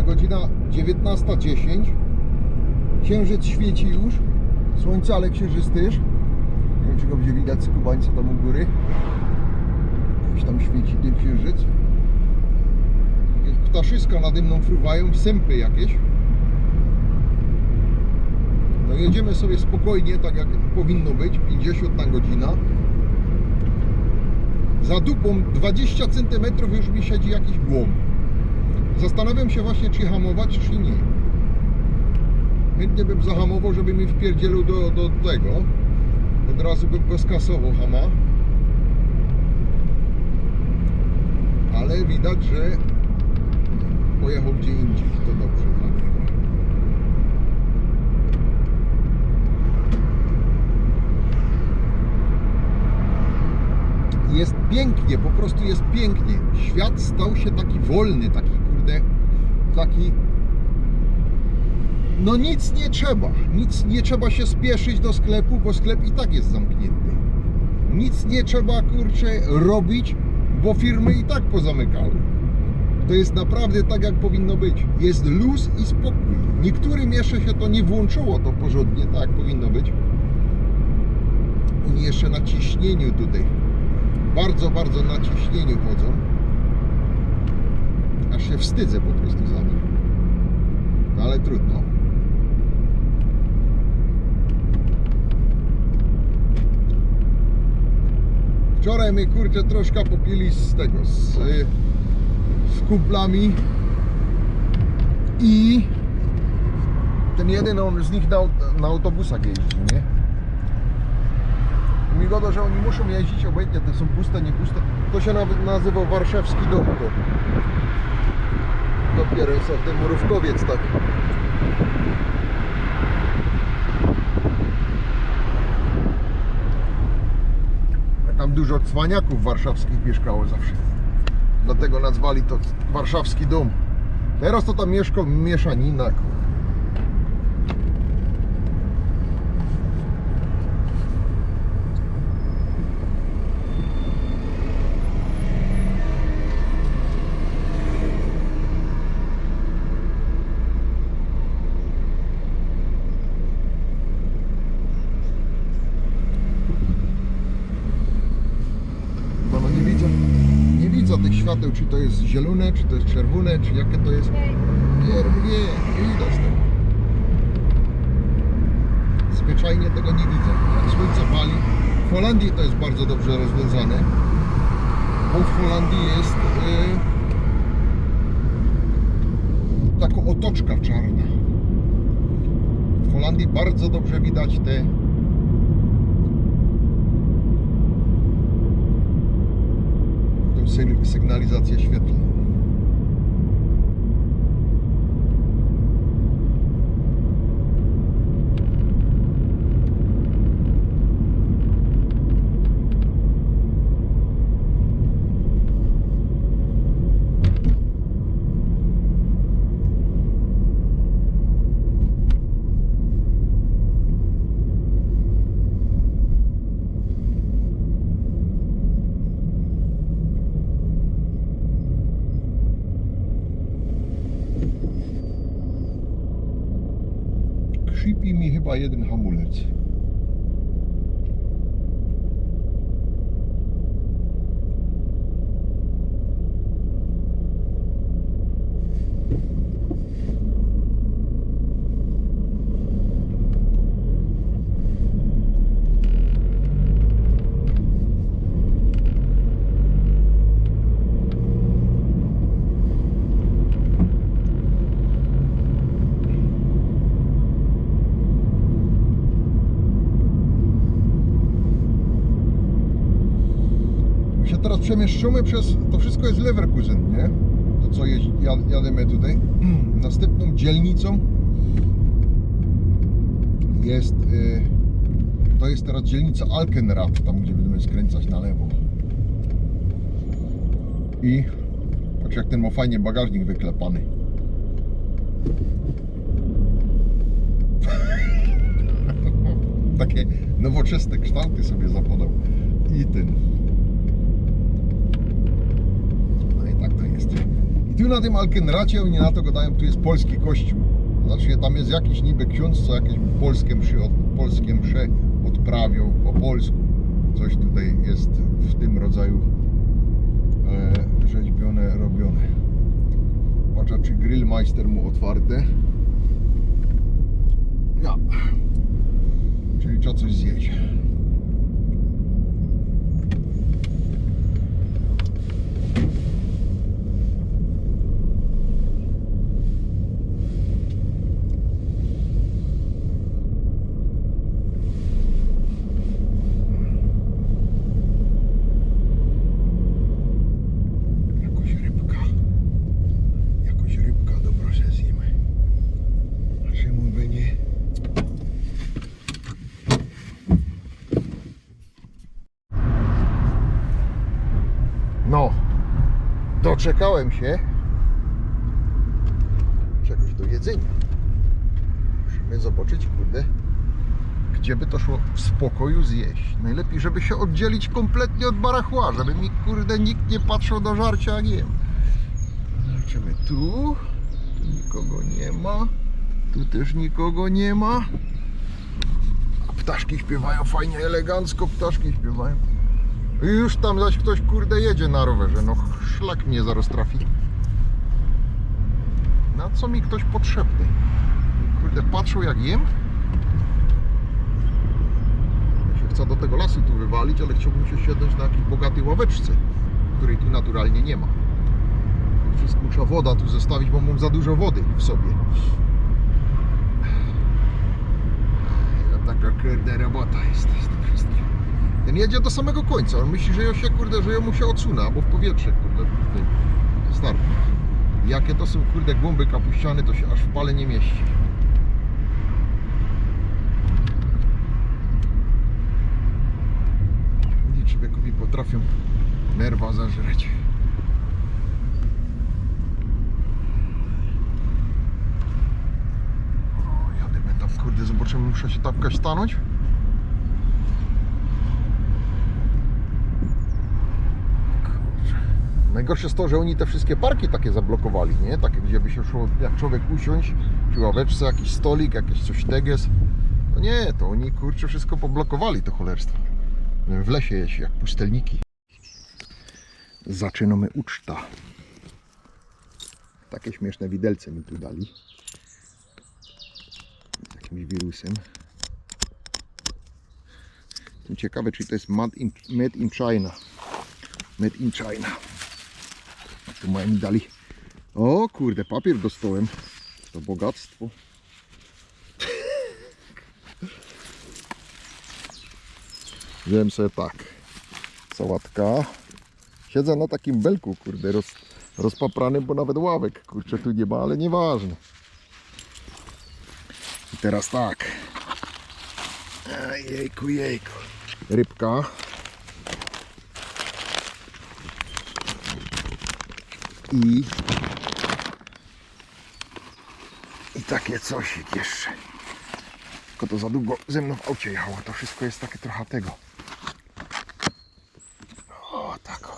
Mamy godzina 19.10. Księżyc świeci już. Słońce, ale księżyc też. Nie wiem, czy go będzie widać z kubańca tam u góry. Jakiś tam świeci ten księżyc. Ptaszyska nade mną fruwają, sępy jakieś. No jedziemy sobie spokojnie, tak jak powinno być, 50 na godzinę. Za dupą 20 cm już mi siedzi jakiś głąb. Zastanawiam się właśnie, czy hamować, czy nie. Chętnie bym zahamował, żeby mi wpierdzielił do, do tego. Od razu bym go skasował hama. Ale widać, że pojechał gdzie indziej. To dobrze dla niego. Jest pięknie, po prostu jest pięknie. Świat stał się taki wolny, taki kurde, taki no nic nie trzeba. Nic nie trzeba się spieszyć do sklepu, bo sklep i tak jest zamknięty. Nic nie trzeba kurczę robić, bo firmy i tak pozamykały. To jest naprawdę tak jak powinno być. Jest luz i spokój. Niektórym jeszcze się to nie włączyło to porządnie, tak jak powinno być. Oni jeszcze na ciśnieniu tutaj. Bardzo, bardzo na ciśnieniu chodzą. Aż się wstydzę po prostu za nich. No ale trudno. Wczoraj my kurczę troszkę popili z tego, z, z kumplami i ten jeden on z nich na, na autobusach jeździ, nie? I mi goda, że oni muszą jeździć obojętnie, te są puste, nie puste. To się nawet nazywa warszawski dom to. Dopiero jest ten murówkowiec tak. Tam dużo cwaniaków warszawskich mieszkało zawsze. Dlatego nazwali to warszawski dom. Teraz to tam mieszka mieszanina. kur- Bo no nie widzę, widzę tych świateł, czy to jest zielone, czy to jest czerwone, czy jakie to jest. Nie, nie widać tego. Zwyczajnie tego nie widzę. Jak słońce pali. W Holandii to jest bardzo dobrze rozwiązane. Bo w Holandii jest yy, taka otoczka czarna. W Holandii bardzo dobrze widać te tą syg- Krzypi mi chyba jeden hamulec. Teraz przemieszczamy przez, to wszystko jest Leverkusen, nie? To co jeździ, jad- jademy tutaj. Następną dzielnicą jest, y, to jest teraz dzielnica Alkenrad, tam gdzie będziemy skręcać na lewo. I patrz jak ten ma fajnie bagażnik wyklepany. Takie nowoczesne kształty sobie zapodał. I ten. No i tak to jest. I tu na tym Alkenracie oni na to gadają, tu jest polski kościół. Znaczy tam jest jakiś niby ksiądz, co jakieś polskie mszy, polskie msze odprawią po polsku. Coś tutaj jest w tym rodzaju e, rzeźbione, robione. Patrzę, czy grillmeister mu otwarte. Ja. Czyli trzeba coś zjeść. Jakoś rybka. Jakoś rybka dobra się zjemy. A czemu by nie? No, doczekałem się czegoś do jedzenia. Musimy zobaczyć, kurde, gdzie by to szło w spokoju zjeść. Najlepiej, żeby się oddzielić kompletnie od barachła, żeby mi, kurde, nikt nie patrzył do żarcia, jak jem. Zobaczymy tu. Tu nikogo nie ma. Tu też nikogo nie ma. A ptaszki śpiewają fajnie, elegancko ptaszki śpiewają. Już tam zaś ktoś kurde jedzie na rowerze. No szlak mnie zaraz trafi. Na co mi ktoś potrzebny? Kurde, patrzą jak jem. Ja się chcę do tego lasu tu wywalić, ale chciałbym się siadać na jakiejś bogatej ławeczce, której tu naturalnie nie ma. Wszystko muszę woda tu zostawić, bo mam za dużo wody w sobie. Ja taka kurde robota jest z tym wszystkim. Ten jedzie do samego końca, on myśli, że ja się kurde, że ja mu się odsunę, albo w powietrze kurde. Start. Jakie to są kurde głąby kapuściane, to się aż w pale nie mieści. Widzi, człowiekowi potrafią nerwa zażreć. O, Jadę tam, kurde, zobaczymy, muszę się tam jakaś stanąć. Najgorsze jest to, że oni te wszystkie parki takie zablokowali, nie? Takie, gdzie by się szło, jak człowiek usiąść, przy ławeczce, jakiś stolik, jakieś coś teges. No nie, to oni, kurczę, wszystko poblokowali, to cholerstwo. W lesie jest jak pustelniki. Zaczynamy uczta. Takie śmieszne widelce mi tu dali. Z jakimś wirusem. Jestem ciekawy, czy to jest made in, China. Made in China. Tu mają mi dali. O kurde, papier dostałem. To bogactwo. Wziąłem sobie tak. Sałatka. Siedzę na takim belku, kurde, roz, rozpapranym, bo nawet ławek, kurczę, tu nie ma, ale nieważne. I teraz tak. Ej, Jejku, jejku. Rybka. I i takie cosik jeszcze. Tylko to za długo ze mną w aucie jechało. To wszystko jest takie trochę tego. O, tak.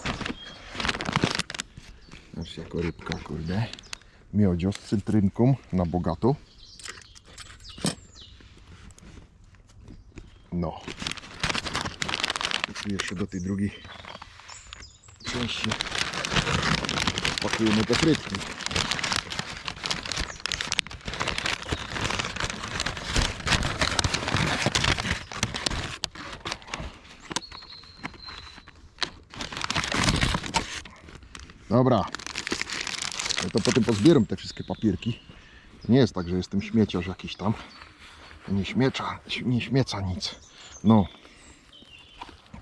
Znaczy jako rybka, kurde. Miodzio z cytrynką na bogato. No. Jeszcze do tej drugiej części pakujemy te frytki. Dobra. Ja to potem pozbieram te wszystkie papierki. Nie jest tak, że jestem śmieciarz jakiś tam. Nie śmiecza, nie śmieca nic. No.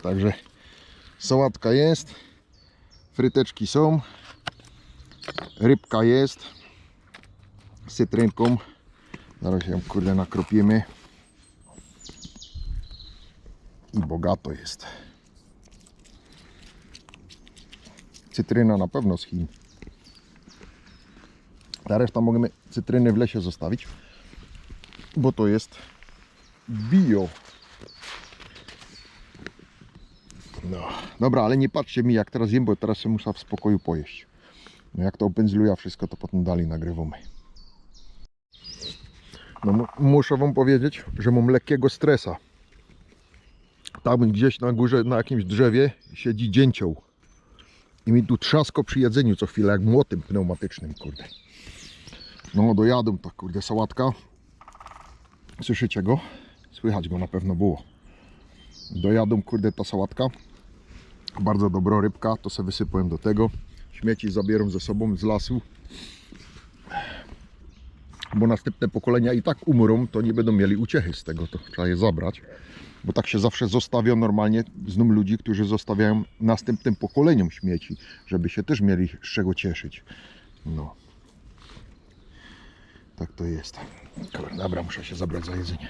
Także sałatka jest. Fryteczki są. Rybka jest. Z cytrynką. Zaraz ją kurde nakropimy. I bogato jest. Cytryna na pewno z Chin. Ta reszta możemy cytryny w lesie zostawić, bo to jest bio. No, dobra, ale nie patrzcie mi jak teraz jem, bo teraz muszę w spokoju pojeść. No jak to opędzluja wszystko, to potem dalej nagrywamy. No mu- muszę wam powiedzieć, że mam lekkiego stresa. Tam gdzieś na górze, na jakimś drzewie siedzi dzięcioł. I mi tu trzasko przy jedzeniu co chwilę, jak młotem pneumatycznym, kurde. No dojadą ta kurde sałatka. Słyszycie go? Słychać go na pewno było. Dojadą kurde ta sałatka. Bardzo dobra rybka, to sobie wysypałem do tego. Śmieci zabieram ze sobą z lasu. Bo następne pokolenia i tak umrą, to nie będą mieli uciechy z tego, to trzeba je zabrać. Bo tak się zawsze zostawia normalnie, znam ludzi, którzy zostawiają następnym pokoleniom śmieci, żeby się też mieli z czego cieszyć. No. Tak to jest. Dobra, muszę się zabrać za jedzenie.